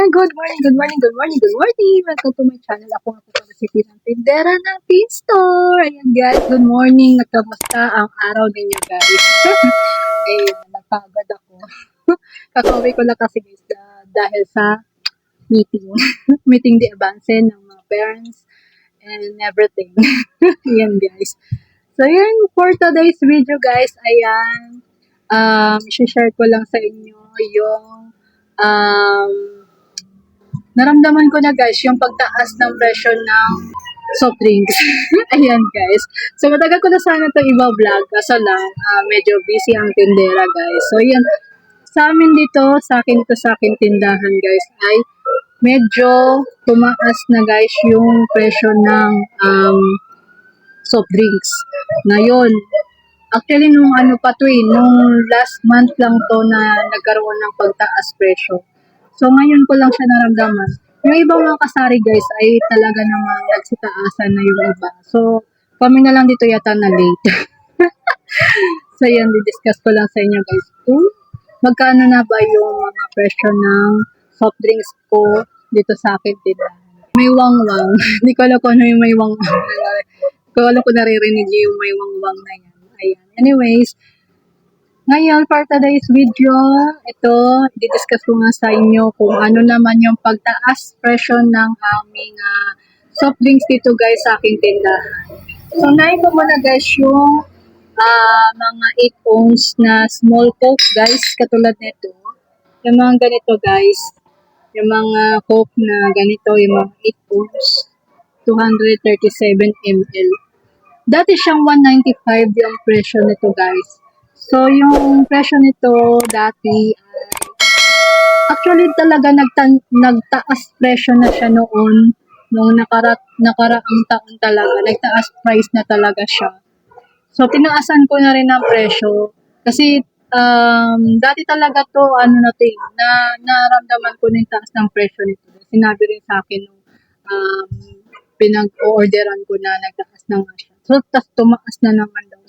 Good morning, good morning, good morning, good morning. Welcome to my channel. Ako nga po pala si Pinang Tindera ng Teen Store. Ayan guys, good morning. At kamusta ang araw ninyo guys? Ayun, napagod ako. Kakauwi ko lang kasi guys ah, dahil sa meeting. meeting di avance ng mga parents and everything. Ayan guys. So yun, for today's video guys, ayan, um, share ko lang sa inyo yung um, naramdaman ko na guys yung pagtaas ng presyo ng soft drinks. Ayan guys. So matagal ko na sana ito iba-vlog kaso lang ah, medyo busy ang tindera guys. So yun, sa amin dito, sa akin to sa akin tindahan guys ay medyo tumaas na guys yung presyo ng um, soft drinks. Ngayon, actually nung ano pa to eh, nung last month lang to na nagkaroon ng pagtaas presyo. So ngayon ko lang siya naramdaman. Yung ibang mga kasari guys ay talaga namang nagsitaasan na yung iba. So kami na lang dito yata na late. so yan, discuss ko lang sa inyo guys kung magkano na ba yung mga presyo ng soft drinks ko dito sa akin tindahan. May wangwang. Hindi ko alam kung ano yung may wangwang. Hindi ko alam kung naririnig yung may wangwang na yan. Ayan. Anyways, ngayon, for today's video, ito, i-discuss ko nga sa inyo kung ano naman yung pagtaas presyo ng aming ah, soft drinks dito guys sa aking tindahan. So, nain ko muna guys yung ah, mga 8 ounce na small coke guys, katulad nito. Yung mga ganito guys, yung mga coke na ganito, yung mga 8 ounce, 237 ml. Dati siyang 195 yung presyo nito guys. So, yung presyo nito dati ay actually talaga nagta- nagtaas presyo na siya noon nung nakara nakaraang taon talaga. Nagtaas price na talaga siya. So, tinaasan ko na rin ang presyo. Kasi, um, dati talaga to, ano na to, eh, na, naramdaman ko na yung taas ng presyo nito. Sinabi rin sa akin nung um, pinag-orderan ko na nagtaas na nga siya. So, tas tumaas na naman daw.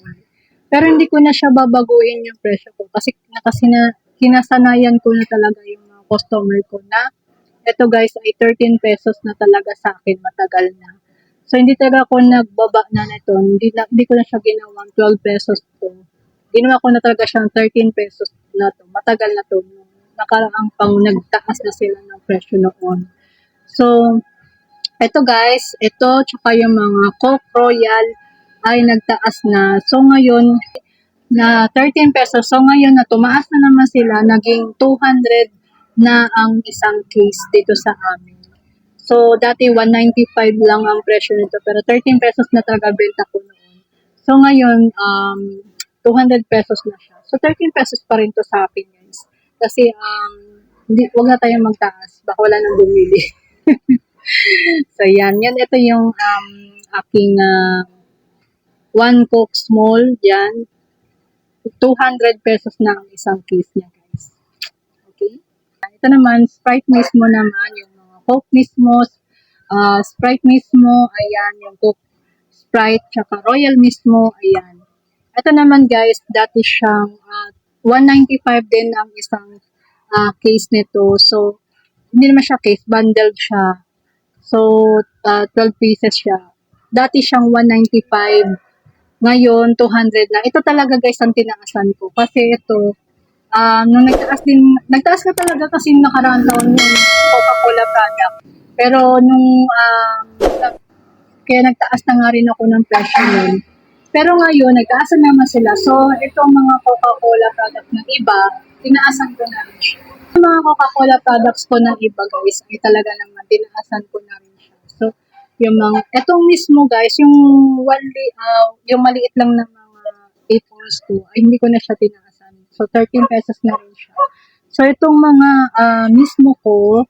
Pero hindi ko na siya babaguhin yung presyo ko kasi nakasina, kinasanayan ko na talaga yung mga customer ko na ito guys ay 13 pesos na talaga sa akin matagal na. So hindi talaga ako nagbaba na nito. Hindi, na, hindi ko na siya ginawang 12 pesos to. Ginawa ko na talaga siyang 13 pesos na to. Matagal na to. Nakaraang pang nagtaas na sila ng presyo noon. So, ito guys, ito tsaka yung mga Coke Royal ay nagtaas na. So ngayon, na 13 pesos. So ngayon na tumaas na naman sila, naging 200 na ang isang case dito sa amin. So dati 195 lang ang presyo nito pero 13 pesos na talaga benta ko noon. So ngayon um 200 pesos na siya. So 13 pesos pa rin to sa akin guys. Kasi um hindi wag na tayong magtaas baka wala nang bumili. so yan, yan ito yung um aking uh, one Coke small, yan. 200 pesos na ang isang case niya, guys. Okay? Ito naman, Sprite mismo naman, yung mga Coke mismo, uh, Sprite mismo, ayan, yung Coke Sprite, tsaka Royal mismo, ayan. Ito naman, guys, dati siyang uh, 195 din ang isang uh, case nito. So, hindi naman siya case, bundled siya. So, uh, 12 pieces siya. Dati siyang 195 ngayon, 200 na. Ito talaga guys ang tinaasan ko. Kasi ito, um, nung nagtaas din, nagtaas ka talaga kasi nakaraan taon yung Coca-Cola product. Pero nung, um, kaya nagtaas na nga rin ako ng presyo nun. Pero ngayon, nagtaas na naman sila. So, itong mga Coca-Cola product ng iba, tinaasan ko na rin. Yung mga Coca-Cola products ko ng iba guys, ay talaga naman, tinaasan ko na rin yung mga, etong mismo guys, yung one, uh, yung maliit lang na mga 8 ounce ko, ay hindi ko na siya tinaasan. So, 13 pesos na rin siya. So, itong mga uh, mismo ko,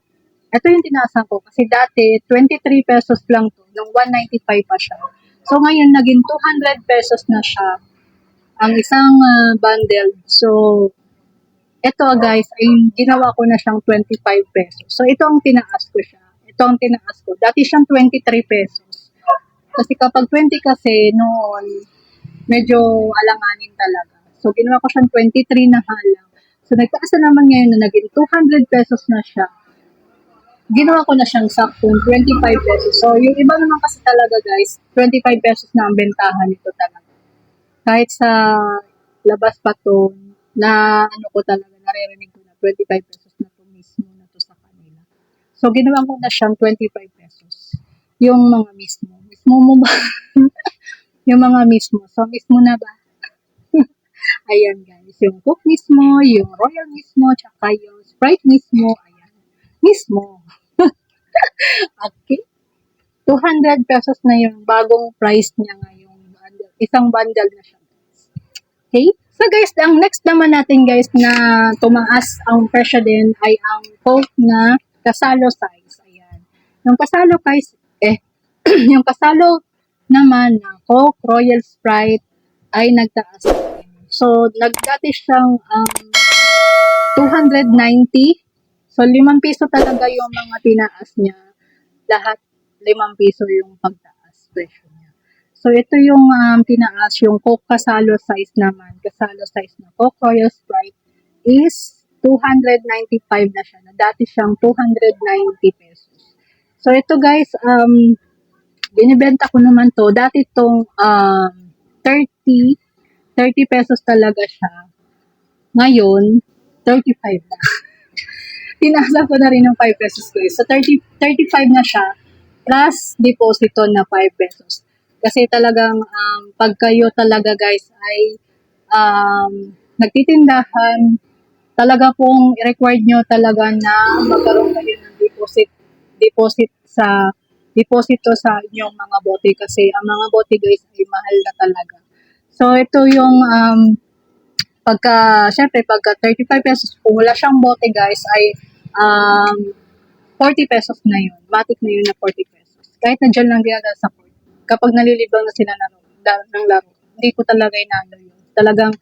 ito yung tinaasan ko. Kasi dati, 23 pesos lang to. Nung 195 pa siya. So, ngayon, naging 200 pesos na siya. Ang isang uh, bundle. So, ito guys, ay ginawa ko na siyang 25 pesos. So, ito ang tinaas ko siya ito ang tinaas ko. Dati siyang 23 pesos. Kasi kapag 20 kasi noon, medyo alanganin talaga. So, ginawa ko siyang 23 na halang. So, nagtaas na naman ngayon na naging 200 pesos na siya. ginawa ko na siyang saktong 25 pesos. So, yung iba naman kasi talaga guys, 25 pesos na ang bentahan nito talaga. Kahit sa labas pa to, na ano ko talaga, naririnig ko na 25 pesos na to mismo na to sa kanila. So, ginawa ko na siyang 25 pesos. Yung mga mismo. Mismo mo ba? yung mga mismo. So, mismo na ba? Ayan guys, yung Coke mismo, yung Royal mismo, tsaka yung Sprite mismo, ayan, mismo. okay. 200 pesos na yung bagong price niya ngayong bundle. Isang bundle na siya. Okay? So guys, ang next naman natin guys na tumaas ang presyo din ay ang Coke na kasalo size. Ayan. Yung kasalo guys, eh, yung kasalo naman na Coke Royal Sprite ay nagtaas. So, nagdati siyang um, 290. So, 5 piso talaga yung mga tinaas niya. Lahat 5 piso yung pagtaas presyo niya. So, ito yung um, tinaas, yung Coke Kasalo size naman. Kasalo size na Coke Royal Sprite is 295 na siya. Na dati siyang 290 pesos. So, ito guys, um, binibenta ko naman to. Dati tong um, 30, 30 pesos talaga siya. Ngayon, 35 na. Tinasa ko na rin ng 5 pesos ko. So, 30, 35 na siya plus deposito na 5 pesos. Kasi talagang um, pag kayo talaga guys ay um, nagtitindahan, talaga pong required nyo talaga na magkaroon kayo ng deposit deposit sa deposito sa inyong mga bote kasi ang mga bote guys ay mahal na talaga. So ito yung um, pagka syempre pagka 35 pesos kung wala siyang bote guys ay um, 40 pesos na yun. Matic na yun na 40 pesos. Kahit na dyan lang ginagawa sa court. Kapag nalilibang na sila ng, ng laro, hindi ko talaga inano yun. Talagang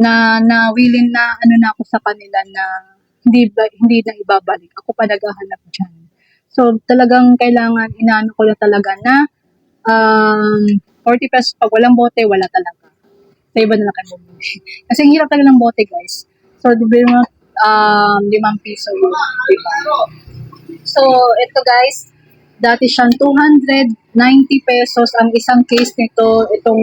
na na willing na ano na ako sa kanila na hindi hindi na ibabalik. Ako pa naghahanap diyan. So talagang kailangan inaano ko na talaga na um 40 pesos pag walang bote, wala talaga. Sa iba na lang kayo. Kasi ang hirap talaga ng bote, guys. So, di ba, um, 5 piso yun? So, ito guys, dati siyang 290 pesos ang isang case nito, itong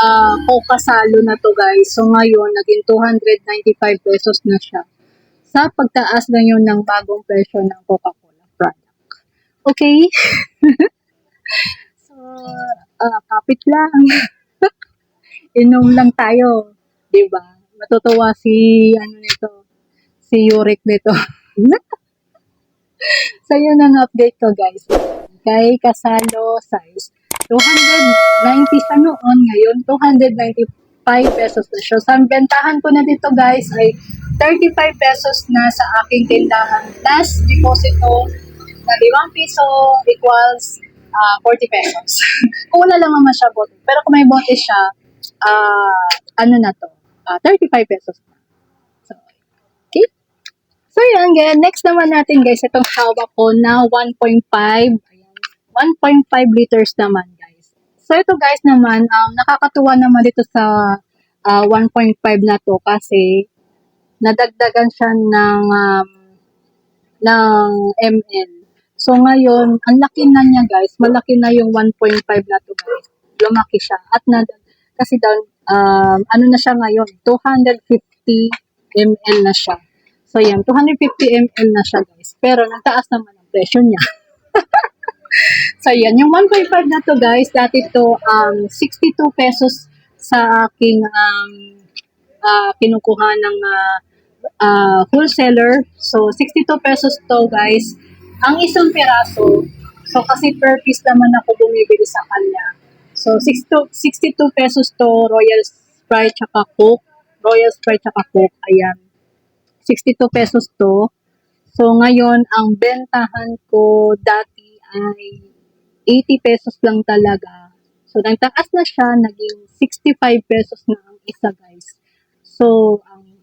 uh, Coca Salo na to guys. So, ngayon, naging 295 pesos na siya. Sa pagtaas lang yun ng bagong presyo ng Coca-Cola product. Okay? so, ah, kapit lang. Inom lang tayo. ba? Matutuwa si, ano nito, si Yurik nito. so, yun ang update ko, guys. Kay Kasalo size. 290 siya noon. Ngayon, 295 pesos na siya. So, ang bentahan ko na dito, guys, ay 35 pesos na sa aking tindahan. Plus, deposito na 5 piso equals ah, 40 pesos. kung lang naman siya bote. Pero kung may bote siya, ah, ano na to? Ah, 35 pesos na. So, okay? So, yan. Ganyan. Next naman natin, guys, itong hawak ko na 1.5. Ayan. 1.5 liters naman. So, ito, guys, naman, um, nakakatuwa naman dito sa ah, 1.5 na to kasi nadagdagan siya ng um, ng ml. So, ngayon, ang laki na niya, guys. Malaki na yung 1.5 na to, guys. Lumaki siya. At na, kasi daw, um, ano na siya ngayon? 250 ml na siya. So, yan. 250 ml na siya, guys. Pero, nagtaas naman ang presyo niya. so, yan. Yung 1.5 na to, guys, dati to, um, 62 pesos sa aking um, ah, kinukuha ng ah, ah, wholesaler. So, 62 pesos to, guys. Ang isang piraso, so kasi per piece naman ako bumibili sa kanya. So, 62, 62 pesos to Royal Sprite tsaka Coke. Royal Sprite tsaka Coke, ayan. 62 pesos to. So, ngayon, ang bentahan ko dati ay 80 pesos lang talaga. So, nagtaas na siya, naging 65 pesos na ang isa, guys. So, ang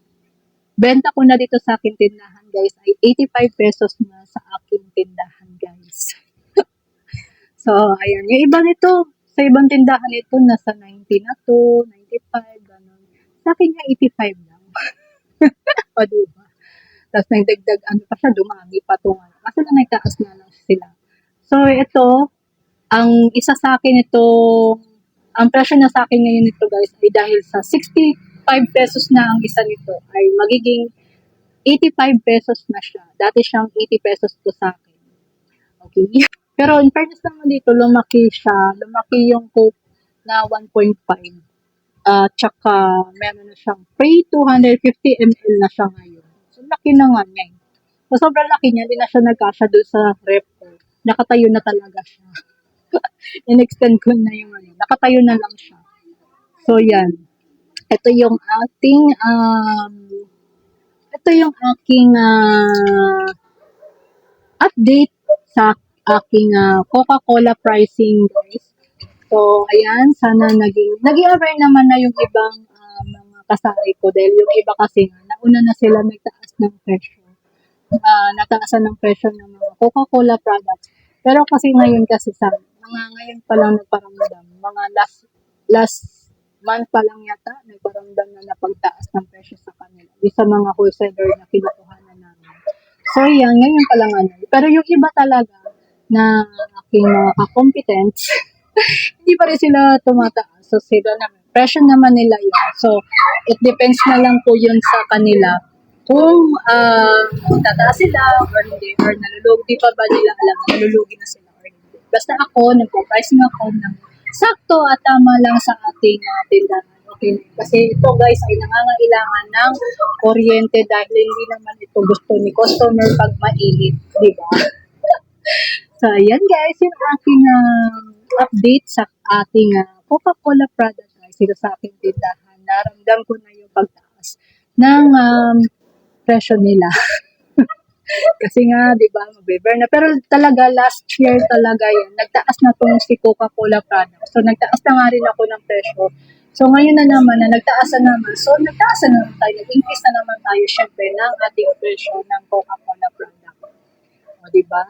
benta ko na dito sa aking tindahan, guys, ay 85 pesos na sa aking tindahan, guys. so, ayan. Yung iba nito, sa ibang tindahan ito, nasa 90 na to, 95, ganun. Sa akin nga, 85 lang. o, diba? Tapos nagdagdag, ano pa siya, dumami pa to. Kaso lang nagtaas na lang sila. So, ito, ang isa sa akin ito, ang presyo na sa akin ngayon nito guys ay dahil sa 65 pesos na ang isa nito ay magiging 85 pesos na siya. Dati siyang 80 pesos to sa akin. Okay. Pero in fairness naman dito, lumaki siya. Lumaki yung Coke na 1.5. At tsaka meron na siyang free 250 ml na siya ngayon. So, laki na nga niya. So, sobrang laki niya. Hindi na siya nagkasya doon sa rep ko. Nakatayo na talaga siya. In-extend ko na yung ano. Nakatayo na lang siya. So, yan. Ito yung ating, um, ito yung aking ah, update sa aking ah, Coca-Cola pricing, guys. So, ayan, sana naging, naging aware naman na yung ibang ah, mga kasari ko dahil yung iba kasi nauna na sila nagtaas ng presyo. Ah, nataasan ng presyo ng mga Coca-Cola products. Pero kasi ngayon kasi sa mga ngayon pa lang nagparamdam, mga last last month pa lang yata, nagparamdam na napagtaas ng presyo sa kanila. Di sa mga wholesaler na kinukuhanan namin. So, yan, ngayon pa lang ano. Pero yung iba talaga na aking mga ka-competence, hindi pa rin sila tumataas. So, sila naman. Presyo naman nila yun. So, it depends na lang po yun sa kanila kung uh, tataas sila or hindi, or nalulugi pa ba nila alam na nalulugi na sila or hindi. Basta ako, nagpo-pricing ako ng sakto at tama lang sa ating uh, tindahan. Okay. Kasi ito guys ay nangangailangan ng kuryente dahil hindi naman ito gusto ni customer pag mainit. Di ba? So, ayan guys, yung aking um, update sa ating uh, Coca-Cola product guys. Ito sa aking tindahan. Naramdam ko na yung pagtaas ng um, presyo nila. Kasi nga, di ba, mag-beber na. Pero talaga, last year talaga yan. Nagtaas na tong si Coca-Cola product. So, nagtaas na nga rin ako ng presyo. So, ngayon na naman na nagtaas na naman. So, nagtaas na naman tayo. Nag-increase na naman tayo, syempre, ng ating presyo ng Coca-Cola product. O, di ba?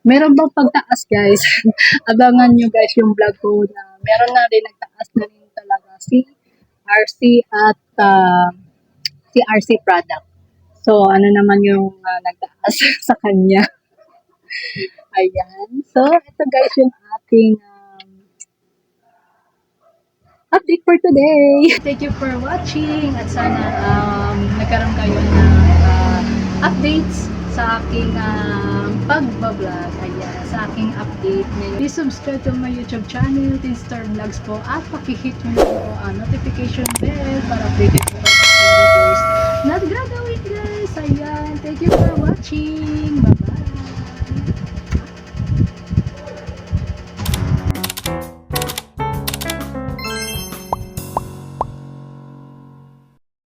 Meron bang pagtaas, guys? Abangan nyo, guys, yung vlog ko na meron na rin nagtaas na rin talaga si RC at uh, si RC product. So, ano naman yung uh, nagtaas sa kanya. Ayan. So, ito guys yung ating um, update for today. Thank you for watching at sana um, nagkaroon kayo ng uh, updates sa aking um, pagbablog. Ayan, sa aking update ngayon. Please subscribe to my YouTube channel, Tinstar Vlogs po at pakihit nyo po ang notification bell para updated po aking videos. Not gagawin guys!